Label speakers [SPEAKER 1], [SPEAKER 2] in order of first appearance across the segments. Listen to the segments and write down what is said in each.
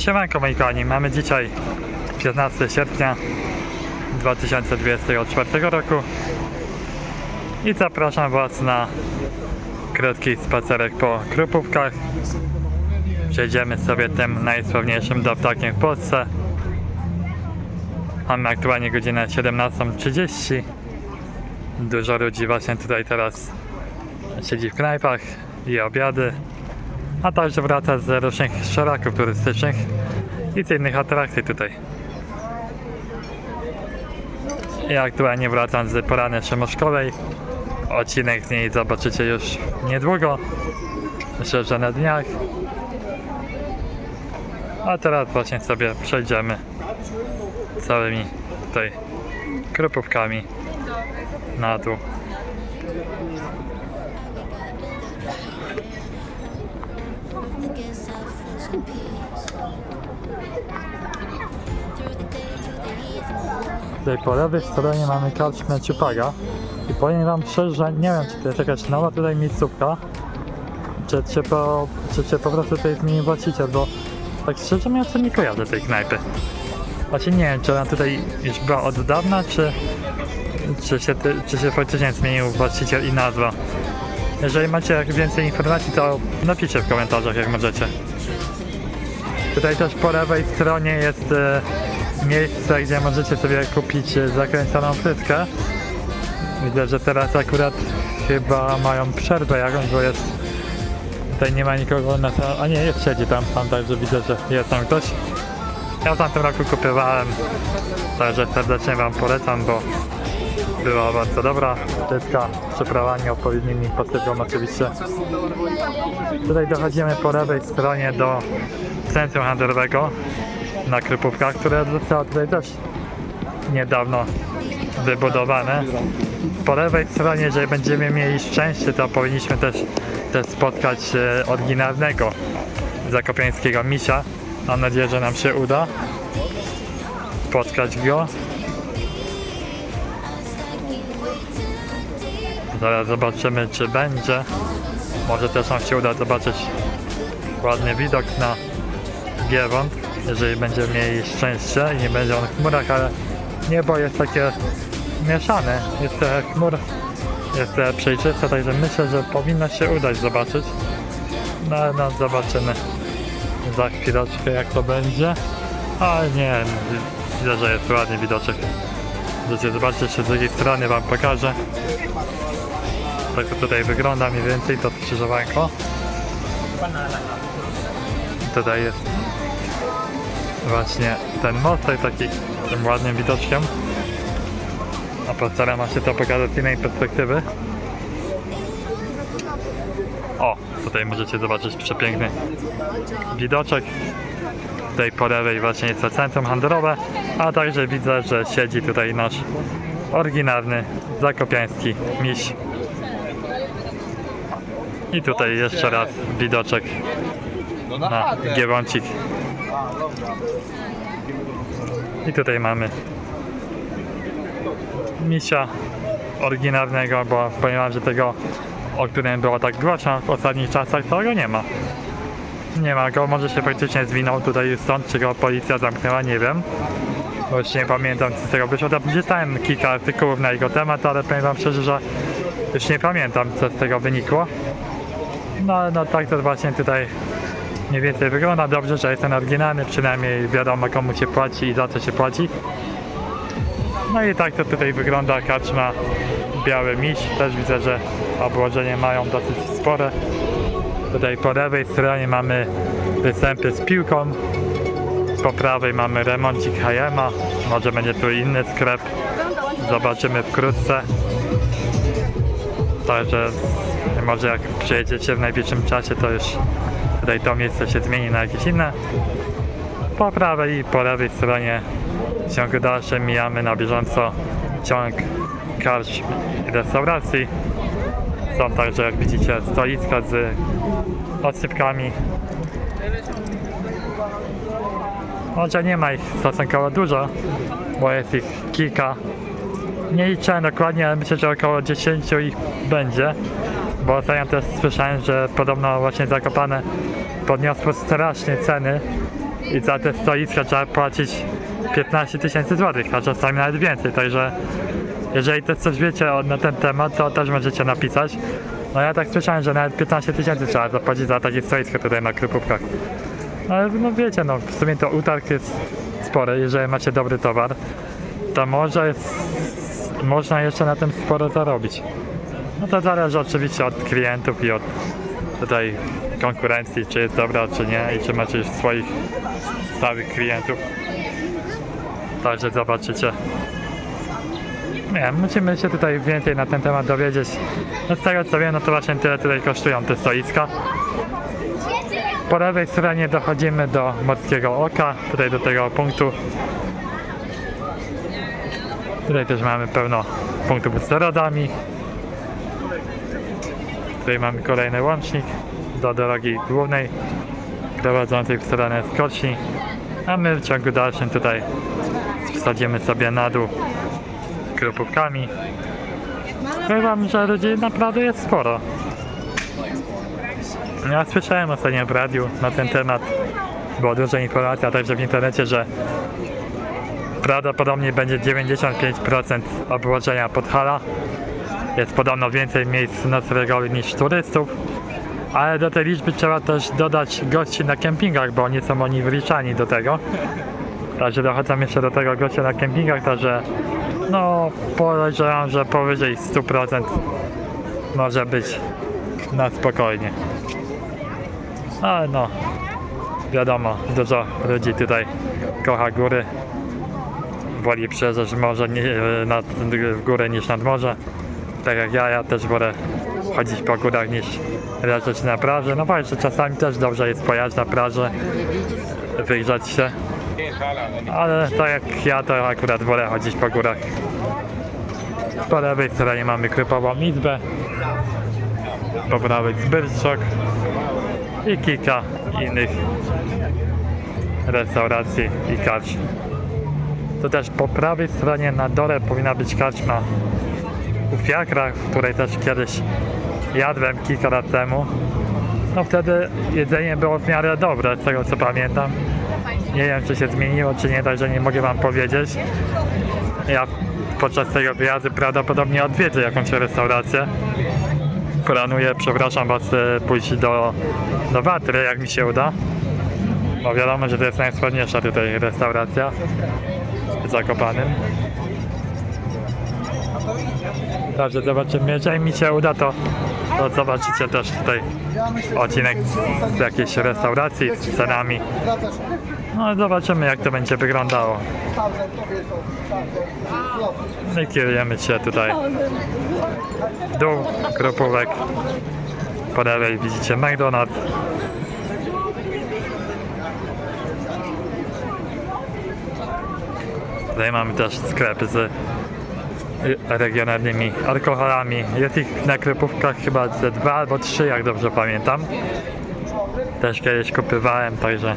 [SPEAKER 1] Siemanko moi kochani, mamy dzisiaj 15 sierpnia 2024 roku i zapraszam Was na krótki spacerek po Krupówkach. Przejdziemy sobie tym najsławniejszym doptakiem w Polsce. Mamy aktualnie godzinę 17.30. Dużo ludzi właśnie tutaj teraz siedzi w knajpach i obiady, a także wraca z różnych szaraków turystycznych i z innych atrakcji tutaj. Ja aktualnie wracam z porany szymoszkowej. Odcinek z niej zobaczycie już niedługo. Myślę, że na dniach. A teraz właśnie sobie przejdziemy całymi tutaj krupówkami na dół. Tutaj po lewej stronie mamy karczmę Ciupaga i powiem wam szczerze, że nie wiem czy to jest jakaś nowa tutaj miejscówka czy, czy, po, czy, czy po prostu tutaj zmienił właściciel, bo tak szczerze mówiąc nie kojarzę tej knajpy. Właśnie nie wiem czy ona tutaj już była od dawna, czy, czy, się, czy się faktycznie zmienił właściciel i nazwa. Jeżeli macie więcej informacji to napiszcie w komentarzach jak możecie. Tutaj też po lewej stronie jest e, miejsce, gdzie możecie sobie kupić zakręconą frytkę. Widzę, że teraz akurat chyba mają przerwę jakąś, bo jest... Tutaj nie ma nikogo na to... A nie, jest siedzi tam, tam także widzę, że jest tam ktoś. Ja w tamtym roku kupowałem, także serdecznie wam polecam, bo była bardzo dobra frytka z przyprawami odpowiednimi posypką oczywiście. Tutaj dochodzimy po lewej stronie do centrum handlowego na Krypówkach, które zostało tutaj też niedawno wybudowane. Po lewej stronie, jeżeli będziemy mieli szczęście, to powinniśmy też, też spotkać e, oryginalnego zakopiańskiego misia. Mam nadzieję, że nam się uda spotkać go. Zaraz zobaczymy, czy będzie. Może też nam się uda zobaczyć ładny widok na Giewont, jeżeli będziemy mieli szczęście i nie będzie on w chmurach, ale niebo jest takie mieszane, jest trochę chmur, jest trochę przejrzyste, także myślę, że powinno się udać zobaczyć. No, no zobaczymy za chwileczkę jak to będzie, ale nie, widzę, że jest ładny widoczek. Możecie zobaczyć z drugiej strony, wam pokażę. Tak to tutaj wygląda mniej więcej to skrzyżowanko. Tutaj jest właśnie ten most, tutaj taki tym ładnym widoczkiem. A postaram się to pokazać z innej perspektywy. O, tutaj możecie zobaczyć przepiękny widoczek. Tutaj po lewej właśnie jest to centrum handlowe, a także widzę, że siedzi tutaj nasz oryginalny zakopiański miś. I tutaj jeszcze raz widoczek na Giewącik. I tutaj mamy misia oryginalnego, bo wam, że tego, o którym było tak głośno w ostatnich czasach, to go nie ma. Nie ma go, może się praktycznie zwinął tutaj stąd, czy go policja zamknęła, nie wiem. Już nie pamiętam co z tego wyszło. Tam czytałem kilka artykułów na jego temat, ale powiem wam szczerze, że już nie pamiętam co z tego wynikło. No, no tak to właśnie tutaj mniej więcej wygląda. Dobrze, że jest ten oryginalny, przynajmniej wiadomo komu się płaci i za co się płaci. No i tak to tutaj wygląda kaczma Biały Miś. Też widzę, że obłożenie mają dosyć spore. Tutaj po lewej stronie mamy występy z piłką. Po prawej mamy remoncik Hayema. Może będzie tu inny sklep. Zobaczymy wkrótce. Także może jak przyjedziecie w najbliższym czasie, to już tutaj to miejsce się zmieni na jakieś inne. Po prawej i po lewej stronie w ciągu dalszym mijamy na bieżąco ciąg karcz i restauracji. Są także, jak widzicie, stoliska z odsypkami. Może nie ma ich stosunkowo dużo, bo jest ich kilka. Nie liczyłem dokładnie, ale myślę, że około 10 ich będzie. Bo ostatnio też słyszałem, że podobno właśnie Zakopane podniosło strasznie ceny i za te stoiska trzeba płacić 15 tysięcy złotych, a czasami nawet więcej, także jeżeli też coś wiecie na ten temat, to też możecie napisać. No ja tak słyszałem, że nawet 15 tysięcy trzeba zapłacić za takie stoisko tutaj na Krupówkach. Ale no wiecie, no w sumie to utarg jest spory, jeżeli macie dobry towar, to może jest, można jeszcze na tym sporo zarobić. No to zależy oczywiście od klientów i od tutaj konkurencji, czy jest dobra, czy nie i czy macie już swoich stałych klientów. Także zobaczycie. Nie musimy się tutaj więcej na ten temat dowiedzieć. No z tego co wiem, no to właśnie tyle tutaj kosztują te stoiska. Po lewej stronie dochodzimy do Morskiego Oka, tutaj do tego punktu. Tutaj też mamy pełno punktów z rodami. Tutaj mamy kolejny łącznik do drogi głównej prowadzącej w stronę skoczni. A my w ciągu dalszym tutaj wsadzimy sobie na dół krupówkami. Powiem wam, że ludzi naprawdę jest sporo. Ja słyszałem ostatnio w radiu na ten temat. Było dużo informacji, a także w internecie, że prawdopodobnie będzie 95% obłożenia Podhala. Jest podobno więcej miejsc noclegowych niż turystów. Ale do tej liczby trzeba też dodać gości na kempingach, bo nie są oni wliczani do tego. Także dochodzą jeszcze do tego goście na kempingach, także no podejrzewam, że powyżej 100% może być na spokojnie. Ale no, wiadomo, dużo ludzi tutaj kocha góry. Woli przejeżdżać morze nad, w górę niż nad morze. Tak jak ja, ja też wolę chodzić po górach niż leżeć na plaży. No właśnie, czasami też dobrze jest pojechać na plażę, wyjrzeć się. Ale tak jak ja, to akurat wolę chodzić po górach. Po lewej stronie mamy krypową izbę. Po prawej zbyrczok i kilka innych restauracji i karcz. To też po prawej stronie na dole powinna być karczma u fiakrach, w której też kiedyś jadłem kilka lat temu. No wtedy jedzenie było w miarę dobre, z tego co pamiętam. Nie wiem czy się zmieniło czy nie, także nie mogę wam powiedzieć. Ja podczas tego wyjazdu prawdopodobnie odwiedzę jakąś restaurację. Planuję, przepraszam was, e, pójść do, do Watry, jak mi się uda. Bo wiadomo, że to jest najsławniejsza tutaj restauracja w Zakopanym. Także zobaczymy, jeżeli mi się uda, to, to zobaczycie też tutaj odcinek z jakiejś restauracji z cenami. No zobaczymy jak to będzie wyglądało. I kierujemy się tutaj w dół krupówek. Po lewej widzicie McDonald's. Tutaj mamy też sklep z regionalnymi alkoholami. Jest ich na krupówkach chyba ze dwa albo trzy, jak dobrze pamiętam. Też kiedyś kupywałem, także,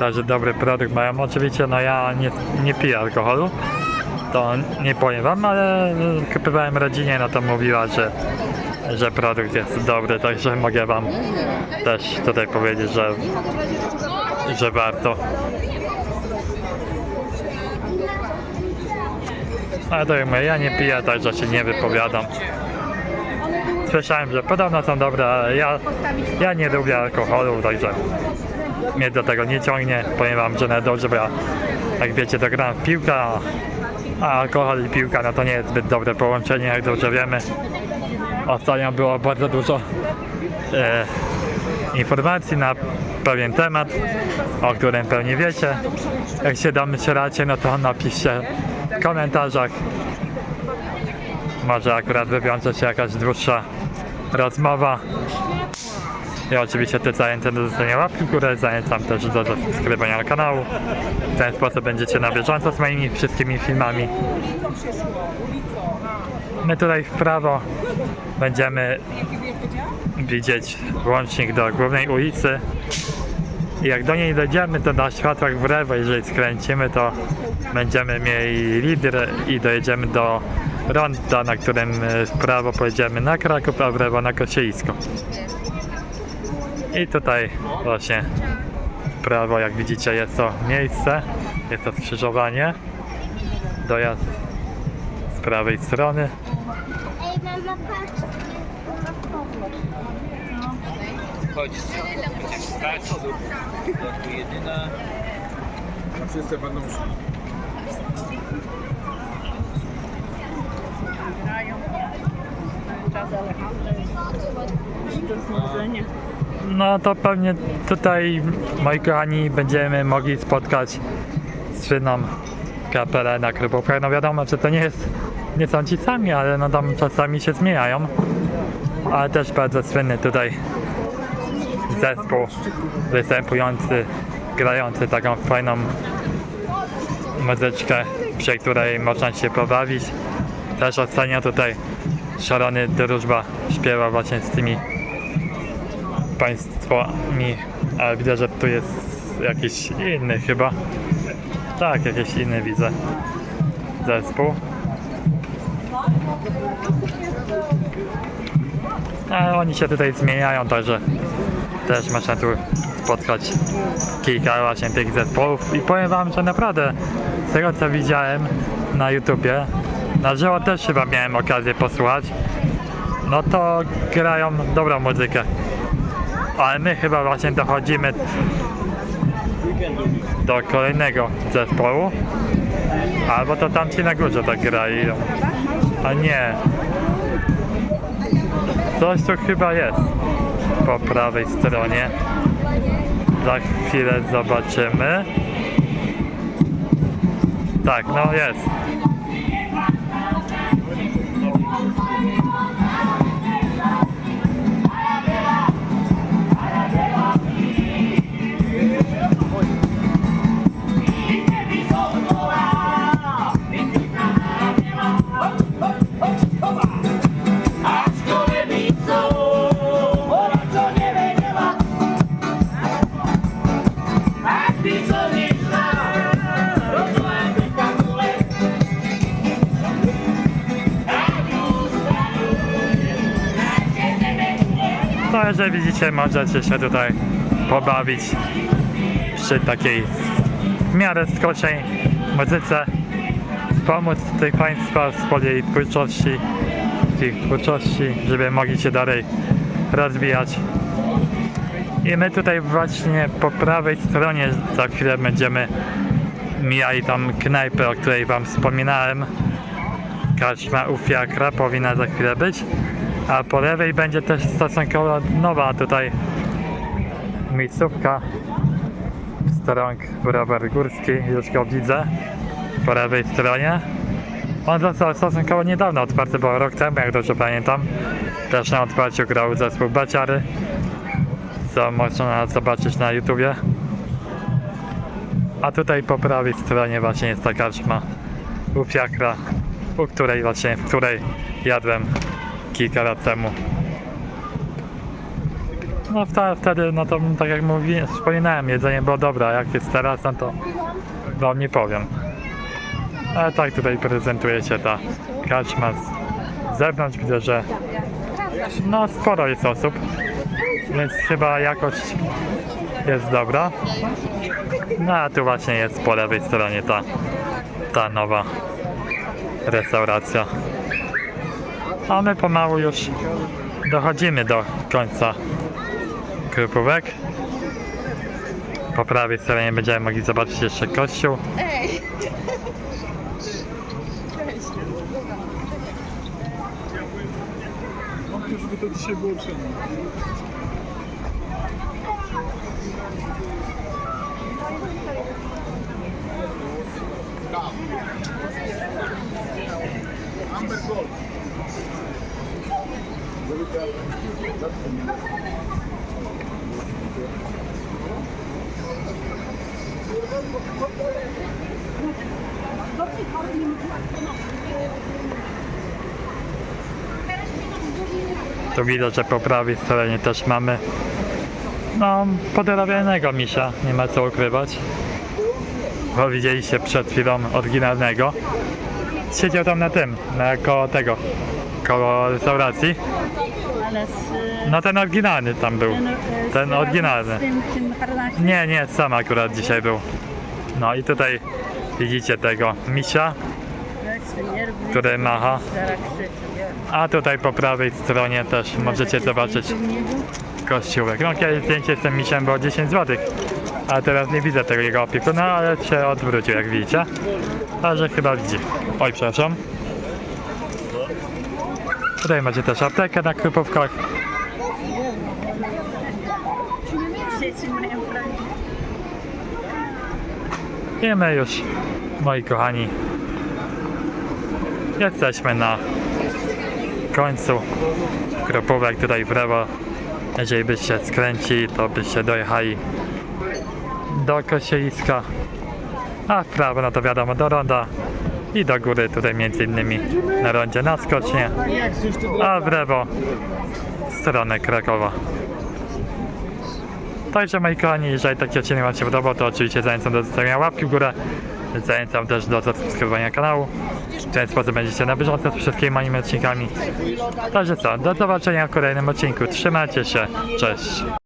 [SPEAKER 1] także dobry produkt mają. Oczywiście no ja nie, nie piję alkoholu, to nie powiem wam, ale y, kupywałem rodzinie, no to mówiła, że, że produkt jest dobry, także mogę wam też tutaj powiedzieć, że, że warto. Ale to jak mówię, ja nie piję, także się nie wypowiadam. Słyszałem, że podobno są dobre, ale ja, ja nie lubię alkoholu, także mnie do tego nie ciągnie. Powiem wam, że na dobrze, jak wiecie, to gram w piłkę, a, a alkohol i piłka, no to nie jest zbyt dobre połączenie, jak dobrze wiemy. Ostatnio było bardzo dużo e, informacji na pewien temat, o którym pewnie wiecie. Jak się domyślacie, no to napiszcie w komentarzach. Może akurat wywiąże się jakaś dłuższa rozmowa. I oczywiście te zajęte do zostania łapki w górę, zachęcam też do subskrybowania kanału. W ten sposób będziecie na bieżąco z moimi wszystkimi filmami. My tutaj w prawo będziemy widzieć łącznik do głównej ulicy. I jak do niej dojdziemy, to na światłach w lewo, jeżeli skręcimy, to będziemy mieli lider i dojedziemy do ronda, na którym w prawo pojedziemy na Kraków, a w lewo na Kosielisko. I tutaj właśnie W prawo, jak widzicie, jest to miejsce, jest to skrzyżowanie. Dojazd z prawej strony.
[SPEAKER 2] Ej, mama, patrz.
[SPEAKER 3] Chodź, będziesz stać jako jedyna.
[SPEAKER 4] Wszyscy będą szli.
[SPEAKER 1] No to pewnie tutaj, moi kochani, będziemy mogli spotkać słynną kapelę na Krupówkach. No wiadomo, że to nie jest, nie są ci sami, ale no tam czasami się zmieniają. Ale też bardzo słynny tutaj zespół występujący, grający taką fajną muzyczkę, przy której można się pobawić. Też ostatnio tutaj szalony drużba śpiewa właśnie z tymi państwami, ale widzę, że tu jest jakiś inny chyba. Tak, jakiś inny widzę zespół. Ale oni się tutaj zmieniają, także też można tu spotkać kilka właśnie tych zespołów i powiem wam, że naprawdę z tego co widziałem na YouTubie, na żywo też chyba miałem okazję posłuchać, no to grają dobrą muzykę. Ale my chyba właśnie dochodzimy do kolejnego zespołu. Albo to tamci na górze tak grali. A nie. Coś tu chyba jest po prawej stronie. Za chwilę zobaczymy. Tak, no jest. Że widzicie, możecie się tutaj pobawić przy takiej w miarę skoczej muzyce, pomóc tych Państwa w swojej twórczości, w ich twórczości, żeby mogli się dalej rozwijać. I my tutaj właśnie po prawej stronie za chwilę będziemy mijali tam knajpę, o której Wam wspominałem. Karczma u Fiakra powinna za chwilę być. A po lewej będzie też stosunkowo nowa tutaj miejscówka. Strąg Rower Górski, już go widzę po lewej stronie. On został stosunkowo niedawno otwarty, bo rok temu, jak dobrze pamiętam. Też na otwarciu grał zespół Baciary, co można zobaczyć na YouTubie. A tutaj po prawej stronie właśnie jest ta karczma u Fiakra, u której właśnie, w której jadłem kilka lat temu. No wtedy, no to tak jak mówiłem, wspominałem, jedzenie było dobre, a jak jest teraz, no to wam nie powiem. Ale tak tutaj prezentuje się ta karczma z zewnątrz, widzę, że no sporo jest osób, więc chyba jakość jest dobra. No a tu właśnie jest po lewej stronie ta, ta nowa restauracja. A my pomału już dochodzimy do końca krupówek. Po prawej stronie będziemy mogli zobaczyć jeszcze kościół. Tu widać, że po prawej stronie też mamy no, podrabianego misia, nie ma co ukrywać. Bo widzieliście przed chwilą oryginalnego. Siedział tam na tym, na koło tego, koło restauracji.
[SPEAKER 5] ale z...
[SPEAKER 1] No ten oryginalny tam był.
[SPEAKER 5] ten, e,
[SPEAKER 1] ten oryginalny.
[SPEAKER 5] Z tym, tym harnakiem.
[SPEAKER 1] Nie, nie, sam akurat dzisiaj był. No i tutaj widzicie tego misia, który macha. A tutaj po prawej stronie też możecie zobaczyć kościółek. No kiedyś zdjęcie z tym misiem było 10 zł. A teraz nie widzę tego jego opiekuna, ale się odwrócił jak widzicie. Także chyba widzi. Oj, przepraszam. Tutaj macie też aptekę na krupówkach. I my już, moi kochani, jesteśmy na końcu krupówek tutaj w lewo. Jeżeli byście skręcili, to byście dojechali do kosieliska, a w prawo, no to wiadomo, do ronda i do góry tutaj między innymi na rondzie na skocznie, a w lewo w stronę Krakowa. Także moi kochani, jeżeli taki odcinek Wam się podobał, to oczywiście zachęcam do zostawienia łapki w górę. Zachęcam też do subskrybowania kanału. W ten sposób będziecie na bieżąco z wszystkimi moimi odcinkami. Także co, do zobaczenia w kolejnym odcinku. Trzymajcie się, cześć!